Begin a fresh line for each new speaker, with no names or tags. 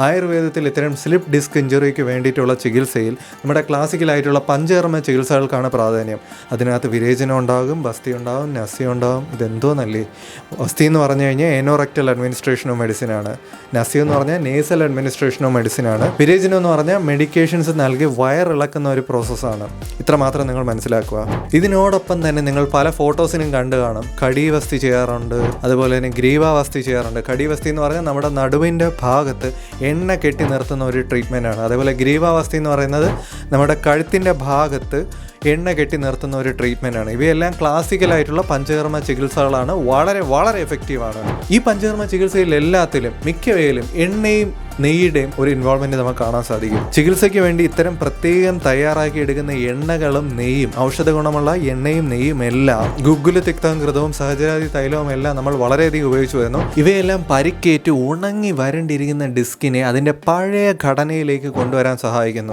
ആയുർവേദത്തിൽ ഇത്തരം slip disk ഇഞ്ചുറിക്ക് വേണ്ടിയിട്ടുള്ള ചികിത്സയിൽ നമ്മുടെ ക്ലാസിക്കലായിട്ടുള്ള പഞ്ചകർമ്മ ചികിത്സകൾക്കാണ് പ്രാധാന്യം. അതിനകത്ത് വിരേചനം ഉണ്ടാകും ബസ്തി ഉണ്ടാകും നസി ഉണ്ടാകും. ഇതെന്തോ നല്ലേ. ബസ്തി എന്ന് പറഞ്ഞു കഴിഞ്ഞാൽ എനോറക്റ്റൽ അഡ്മിനിസ്ട്രേഷനോ മെഡിസിനാണ് നസി എന്ന് പറഞ്ഞാൽ നേസൽ അഡ്മിനിസ്ട്രേഷൻ അഡ്മിനിസ്ട്രേഷനോ മെഡിസിനാണ് വിരേചനം എന്ന് പറഞ്ഞാൽ മെഡിക്കേഷൻസ് നൽകി വയറിളക്കുന്ന ഒരു പ്രോസസ്സാണ് ഇത്ര മാത്രം നിങ്ങൾ മനസ്സിലാക്കുക. ഇതിനോടൊപ്പം തന്നെ നിങ്ങൾ പല ഫോട്ടോസിനും കണ്ടു കാണും. കടീവസ്തി ചെയ്യാറുണ്ട് അതുപോലെ തന്നെ ഗ്രീവാവസ്തി ചെയ്യാറുണ്ട്. കടീവസ്തി എന്ന് പറഞ്ഞാൽ നമ്മുടെ നടുവിന്റെ ഭാഗത്ത് എണ്ണ കെട്ടി നിർത്തുന്ന ഒരു ട്രീറ്റ്മെന്റ് ആണ്. അതേപോലെ ഗ്രീവാവസ്ഥ എന്ന് പറയുന്നത് നമ്മുടെ കഴുത്തിന്റെ ഭാഗത്ത് എണ്ണ കെട്ടി നിർത്തുന്ന ഒരു ട്രീറ്റ്മെന്റ് ആണ്. ഇവയെല്ലാം ക്ലാസിക്കലായിട്ടുള്ള പഞ്ചകർമ്മ ചികിത്സകളാണ്. വളരെ വളരെ എഫക്റ്റീവാണ് ഈ പഞ്ചകർമ്മ ചികിത്സയിൽ എല്ലാത്തിലും മിക്കവയിലും എണ്ണയും നെയ്യുടെയും ഒരു ഇൻവോൾവ്മെന്റ് നമുക്ക് കാണാൻ സാധിക്കും. ചികിത്സയ്ക്ക് വേണ്ടി ഇത്തരം പ്രത്യേകം തയ്യാറാക്കി എടുക്കുന്ന എണ്ണകളും നെയ്യും ഔഷധ ഗുണമുള്ള എണ്ണയും നെയ്യും എല്ലാം ഗുഗുൽ തിക്തകൃതവും സഹജരാതി തൈലവും എല്ലാം നമ്മൾ വളരെയധികം ഉപയോഗിച്ചു വരുന്നു. ഇവയെല്ലാം പരിക്കേറ്റ് ഉണങ്ങി വരണ്ടിരിക്കുന്ന ഡിസ്കിനെ അതിന്റെ പഴയ ഘടനയിലേക്ക് കൊണ്ടുവരാൻ സഹായിക്കുന്നു.